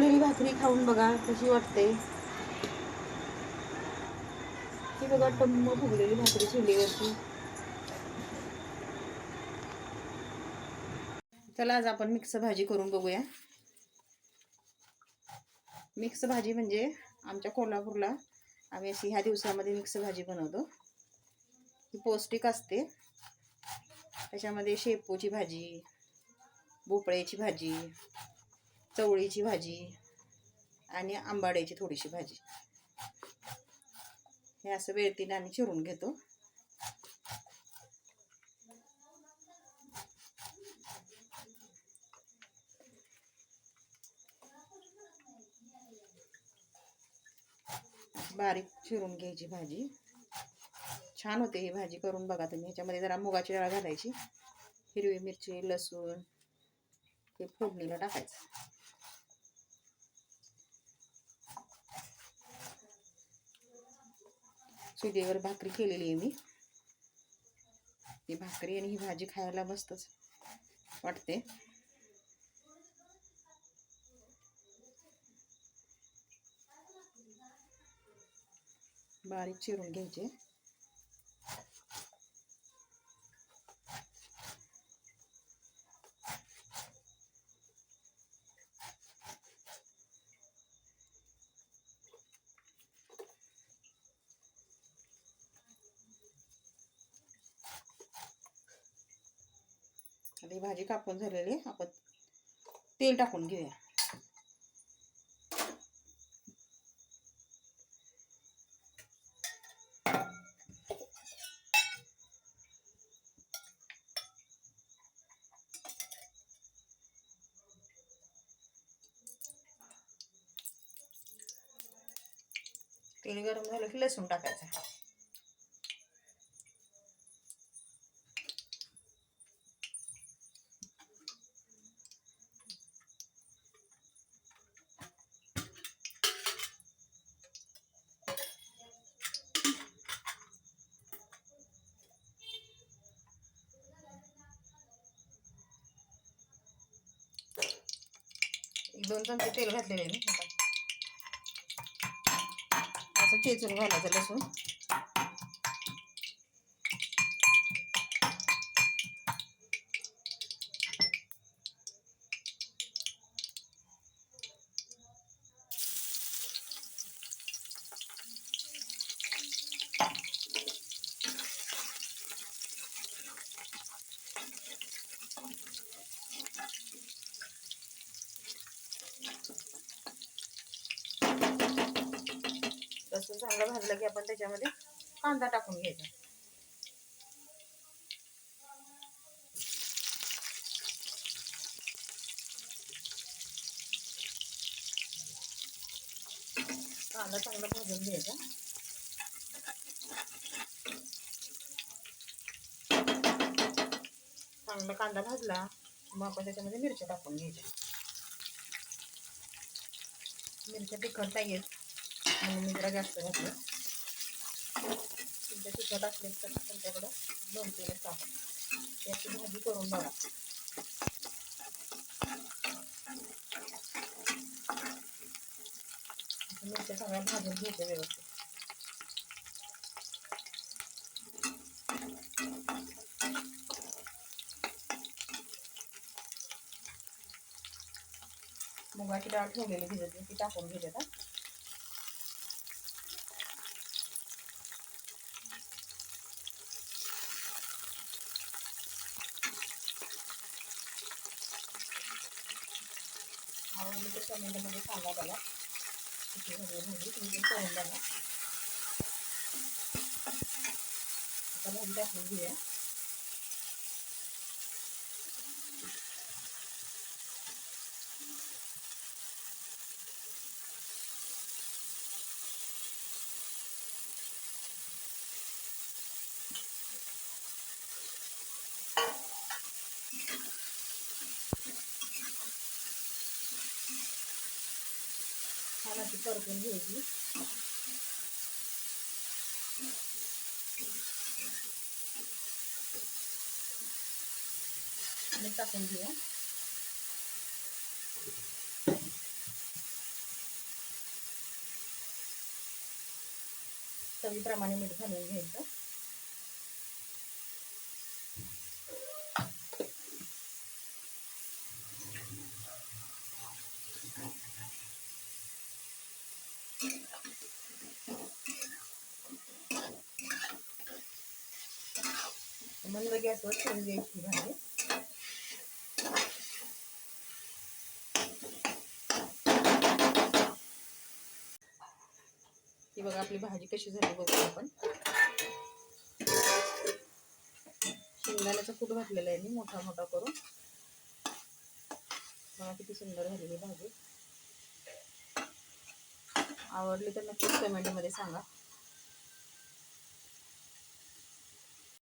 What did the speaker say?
फुगलेली भाकरी खाऊन बघा कशी वाटते. ही बघा टम्म फुगलेली भाकरी चुलीवरची चला आज आपण मिक्स भाजी करून बघूया. मिक्स भाजी म्हणजे आमच्या कोल्हापूरला आम्ही अशी ह्या दिवसामध्ये मिक्स भाजी बनवतो. ही पौष्टिक असते. त्याच्यामध्ये शेपूची भाजी भोपळ्याची भाजी चवळीची भाजी आणि आंबाड्याची थोडीशी भाजी. हे असं वेळतीने आम्ही चिरून घेतो. बारीक चिरून घ्यायची भाजी. छान होते ही भाजी करून बघा तुम्ही. ह्याच्यामध्ये जरा मुगाची डाळ घालायची हिरवी मिरची लसूण हे फोडणीला टाकायचं. चुलीवर भाकरी केलेली आहे मी. ही भाकरी आणि ही भाजी खायला मस्तच वाटते. बारीक चिरून घ्यायचे. आता ही भाजी कापून झालेली आपण तेल टाकून घेऊया. तेल गरम झालं की लसूण टाकायचं. दोन चमचे तेल घातलेले आहे मी. असं चेचून घालायचं लसूण. लसूण चांगलं भाजलं की आपण त्याच्यामध्ये कांदा टाकून घ्यायचा. कांदा चांगला भाजून घ्यायचा. चांगला कांदा भाजला मग आपण त्याच्यामध्ये मिरच्या टाकून घ्यायच्या. मिरच्या तिखट आहेत आणि मी जरा जास्त घातलं. तुमच्या तिखट असले तर तुमच्याकडं दोन तीन टाकून त्याची भाजी करून बघा. मिरच्या सगळ्या भाजून घ्यायच्या व्यवस्थित. मुगाची डाळ ठेवलेली भिजत ती टाकून घेते का आवडली तर कमेंटमध्ये सांगा मला किती हवी भाजी तुम्ही पण करून बघा आता भाजी टाकून घेऊया छान अशी परतून घ्यायची. आणि टाकून घेऊ. चवीप्रमाणे मीठ घालून घ्यायचं. मंद गॅसवर ठेवून द्यायची भाजी ही बघा आपली भाजी कशी झाली बघू आपण. शेंगदाण्याचा कूट घातलेला आहे मी मोठा मोठा करून. मला किती सुंदर झालेली भाजी. आवडली तर नक्कीच कमेंटमध्ये सांगा.